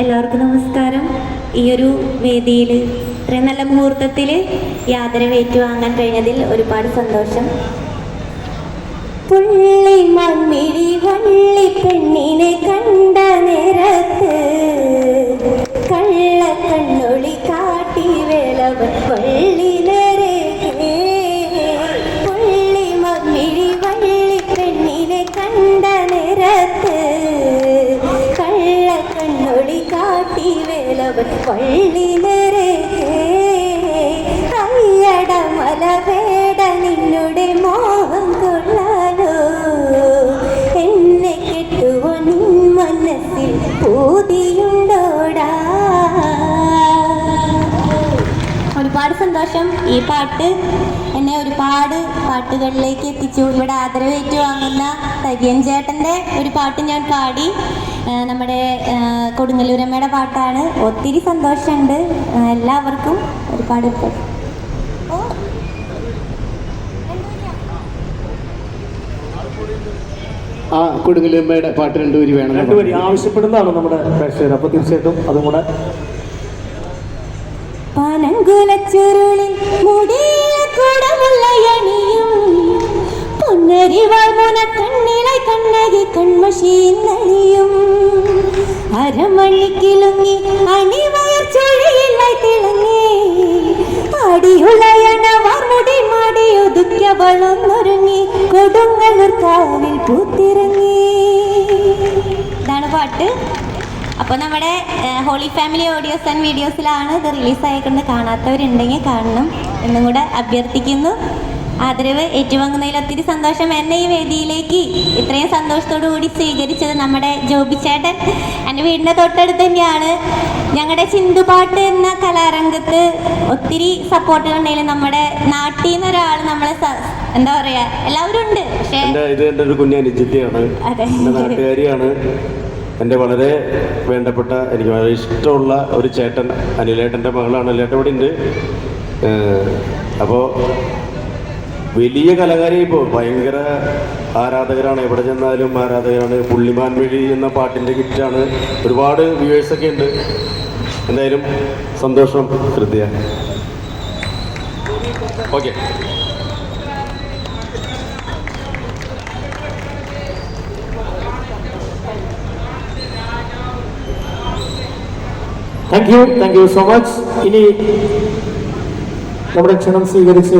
എല്ലാവർക്കും നമസ്കാരം. ഈ ഒരു വേദിയിൽ ഇത്രയും നല്ല മുഹൂർത്തത്തിൽ യാതൊരു വാങ്ങാൻ കഴിഞ്ഞതിൽ ഒരുപാട് സന്തോഷം. പുള്ളി മൺമിഴി വള്ളി പെണ്ണിനെ കണ്ട നേരത്ത് കള്ള കണ്ണൊളി കാട്ടി വേളവൻ പള്ളി നേരെ പുള്ളി മൺമിഴി വള്ളി പെണ്ണിനെ കണ്ട വേളവൻ പള്ളി നേരെ അയ്യട മലവേട നിന്നുടെ മോഹം കൊള്ളാലോ എന്നെ കെട്ടുവോ നിൻ മനസ്സിൽ പൂതിയുണ്ടോടാ ഒരുപാട് സന്തോഷം. ഈ പാട്ട് എന്നെ ഒരുപാട് പാട്ടുകളിലേക്ക് എത്തിച്ചു. ഇവിടെ ആദരവേറ്റു വാങ്ങുന്ന തരിയൻ ചേട്ടന്റെ ഒരു പാട്ട് ഞാൻ പാടി. നമ്മുടെ കൊടുങ്ങല്ലൂരമ്മയുടെ പാട്ടാണ്. ഒത്തിരി സന്തോഷമുണ്ട്. എല്ലാവർക്കും ഒരുപാട് ആ കൊടുങ്ങല്ലമ്മയുടെ പാട്ട് രണ്ടുപേര് വേണം. രണ്ടുപേരി ആവശ്യപ്പെടുന്നതാണ് നമ്മുടെ പ്രേക്ഷകർ. അപ്പൊ തീർച്ചയായിട്ടും അതും കൂടെ പനങ്കുലച്ചുരുളിൽ മുടിയ കുടമുള്ള അരമണിക്കിലുങ്ങി അണിവയർ ചൊഴിയില്ലായി തിളങ്ങി. അടിയുളയണവർമുടി ഒതുക്കിയ വളർന്നൊരുങ്ങി. കൊടുങ്ങല്ലൂർ കാവിൽ പൂത്തിറങ്ങി. ഇതാണ് പാട്ട്. അപ്പോൾ നമ്മുടെ ഹോളി ഫാമിലി ഓഡിയോസ് ആൻഡ് വീഡിയോസിലാണ് ഇത് റിലീസ് ആയിക്കൊണ്ട് കാണാത്തവരുണ്ടെങ്കിൽ കാണണം. എന്നും കൂടെ അഭ്യർത്ഥിക്കുന്നു. ആദരവ് ഏറ്റുവാങ്ങുന്നതിൽ ഒത്തിരി സന്തോഷം. എന്നെ ഈ വേദിയിലേക്ക് ഇത്രയും സന്തോഷത്തോടു കൂടി സ്വീകരിച്ചത് നമ്മുടെ ജോബി ചേട്ടൻ. എന്റെ വീടിന്റെ തൊട്ടടുത്ത് തന്നെയാണ്. ഞങ്ങളുടെ ചിന്തുപാട്ട് എന്ന കലാരംഗത്ത് ഒത്തിരി സപ്പോർട്ടുകൾ ഉണ്ടെങ്കിലും നമ്മുടെ നാട്ടിൽ നിന്ന് ഒരാൾ നമ്മളെ എന്താ പറയുക എല്ലാവരും ഉണ്ട്. പക്ഷേ എന്റെ ഇത് എന്റെ ഒരു കുഞ്ഞ് അനുജിത്തിയാണ്. അതെ. എന്റെ നാട്ടുകാരിയാണ്. എന്റെ വളരെ വേണ്ടപ്പെട്ട എനിക്ക് വളരെ ഇഷ്ടമുള്ള ഒരു ചേട്ടൻ അനിലേട്ടന്റെ മകളാണ്. അനിലേട്ടൻ ഇവിടെ ഉണ്ട്. അപ്പോൾ വലിയ കലാകാരി ഇപ്പോൾ ഭയങ്കര ആരാധകരാണ്. എവിടെ ചെന്നാലും ആരാധകരാണ്. പുള്ളിമാൻ വഴി എന്ന പാട്ടിന്റെ കിറ്റാണ്. ഒരുപാട് വ്യൂവേഴ്സൊക്കെ ഉണ്ട്. എന്തായാലും സന്തോഷം Hridaya okay. Thank you thank you so much ഇനി നമ്മുടെ ക്ഷണം സ്വീകരിച്ച്